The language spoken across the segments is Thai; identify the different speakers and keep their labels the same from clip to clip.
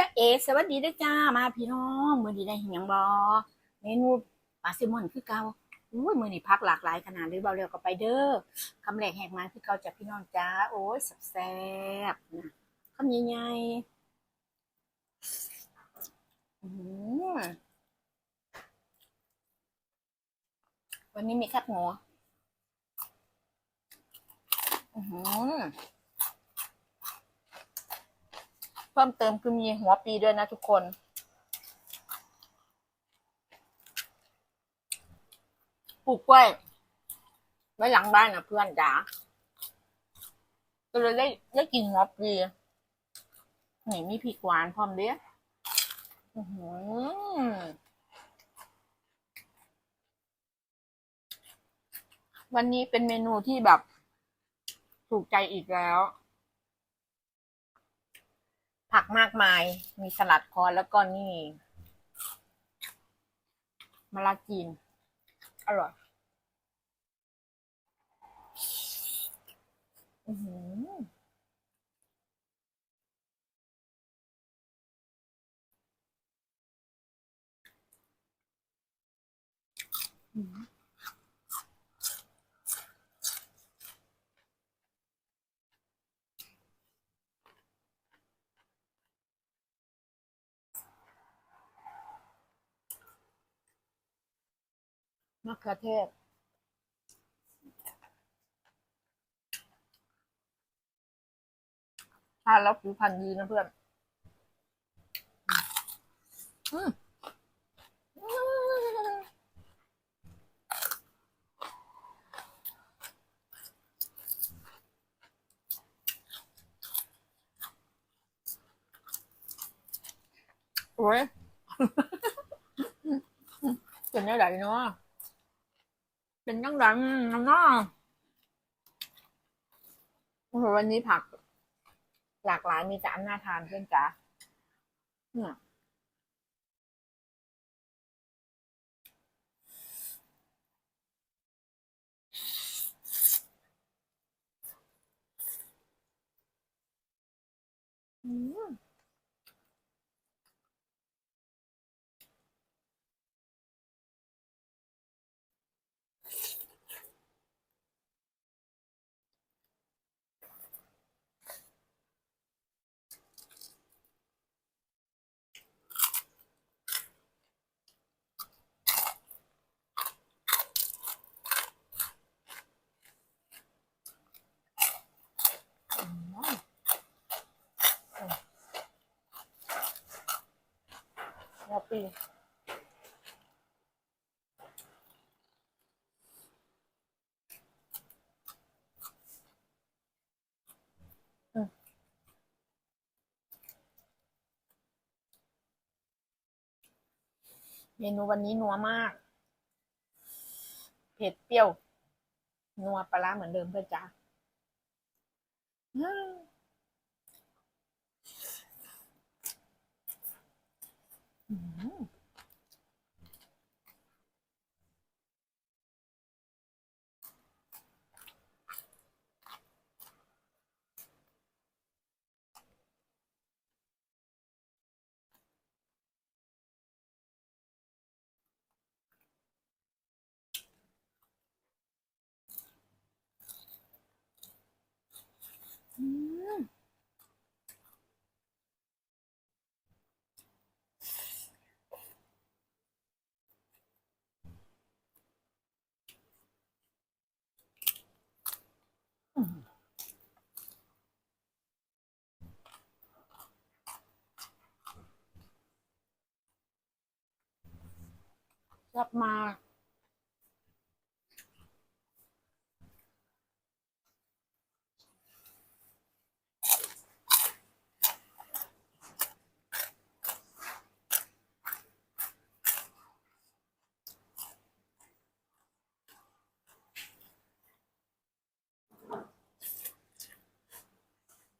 Speaker 1: จ้าเอสวัสดีด้วยจ้ามาพี่น้องมือดีได้เหียงบอเมนูปลาแซลมอนคือเกาอุ้ยมือนี่พักหลากหลายขนาดเลยเบาเร็วก็ไปเด้อคำแรกแหกมาคือเกาจากพี่น้องจ้าโอ้ยแซ่บนะคำใหญ่ๆวันนี้มีแคบหมูอือหือ เพิ่มเติมคือมีหัวปีด้วยนะทุกคน ปลูกกล้วยไว้หลังบ้านนะเพื่อนจ๋าก็เลยได้ได้กินหัวปีนี่มีพริกหวานพร้อมเด้ออื้อหือวันนี้เป็นเมนูที่แบบ ถูกใจอีกแล้ว ผักมากมาย มีสลัดคอแล้วก็นี่มะละจีน อร่อยอือหืออื มะเขือเทศ ทานแล้วผิวพรรณดีนะเพื่อน อืมอืมโอ้ยเป็นได้ไหนเนาะ เป็นยังไงเนาะโอ้โหวันนี้ผัก หลากหลายมีแต่อันน่าทานเพื่อนจ๋าเนี่ยอืมหัวปี อืมเมนูวันนี้นัวมาก เผ็ดเปรี้ยว นัวปลาร้าเหมือนเดิมเพื่อนจ๋า กลับมา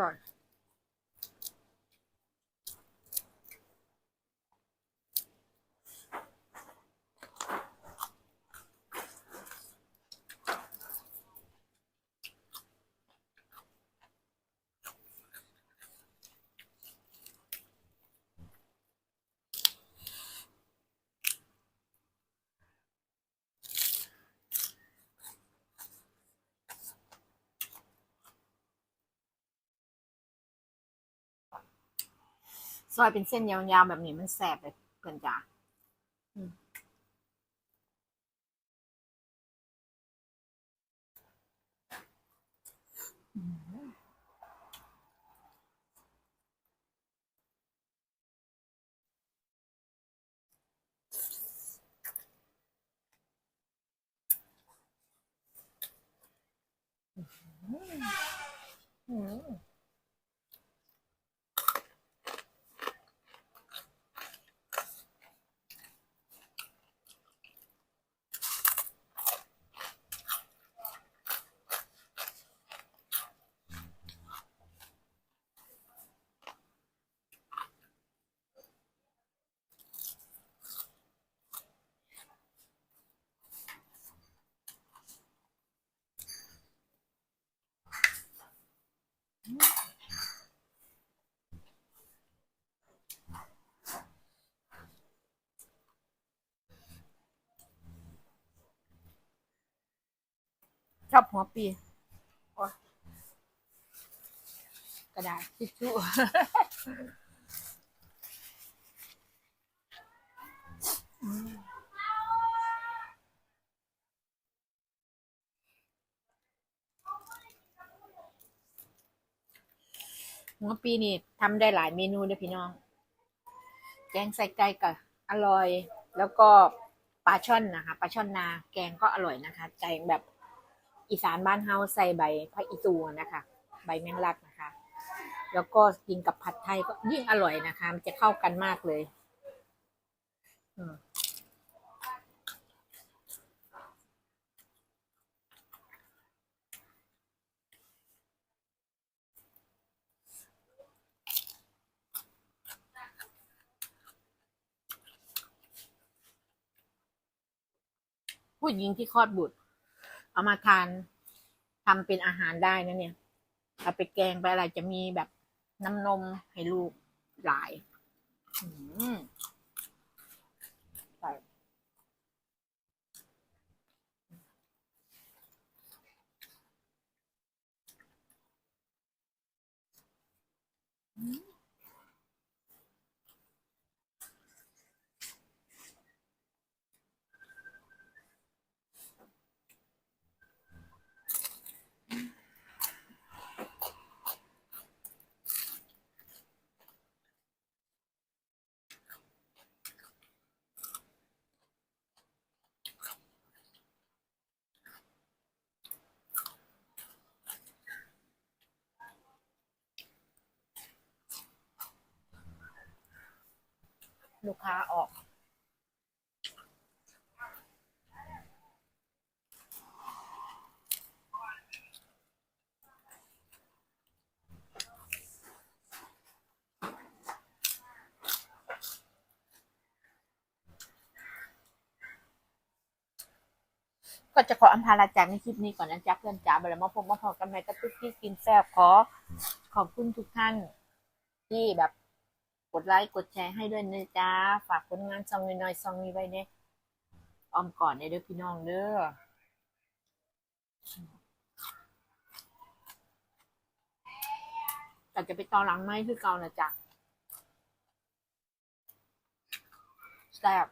Speaker 1: อ ซอยเป็นเส้นยาวๆแบบนี้มันแสบเลยเพื่อนจ๋าอืมอืมอืม ชอบหัวปีโอ๊ยกระดาษทิชชู่หัวปีนี่ทำได้หลายเมนูเลยพี่น้อง แกงใส่ไก่ก็อร่อย แล้วก็ปลาช่อนนะคะ ปลาช่อนนา แกงก็อร่อยนะคะ แกงแบบ อีสานบ้านเฮาใส่ใบพระอีตูนะคะ ใบแมงลักนะคะ แล้วก็กินกับผัดไทยก็ยิ่งอร่อยนะคะ มันจะเข้ากันมากเลยผู้หญิงที่คลอดบุตร เอามาทานทำเป็นอาหารได้นะเนี่ยเอาไปแกงไปอะไรจะมีแบบน้ำนมให้ลูกหลาย อืม ลูกค้าออก ก็จะขออำพาลาจากในคลิปนี้ก่อนนะจ๊ะเพื่อนจ๋าบารมาพบมาพอกันใหม่กับตุ๊กกี้กินแซ่บขอขอบคุณทุกท่านที่แบบ กดไลค์กดแชร์ให้ด้วยนะจ๊ะฝากผลงานซองน้อยๆซองนี้ไว้เนี่ยออมก่อนในเด้อพี่น้องเด้อแต่จะไปตอหลังไหมคือเก่านะจ๊ะแซ่บ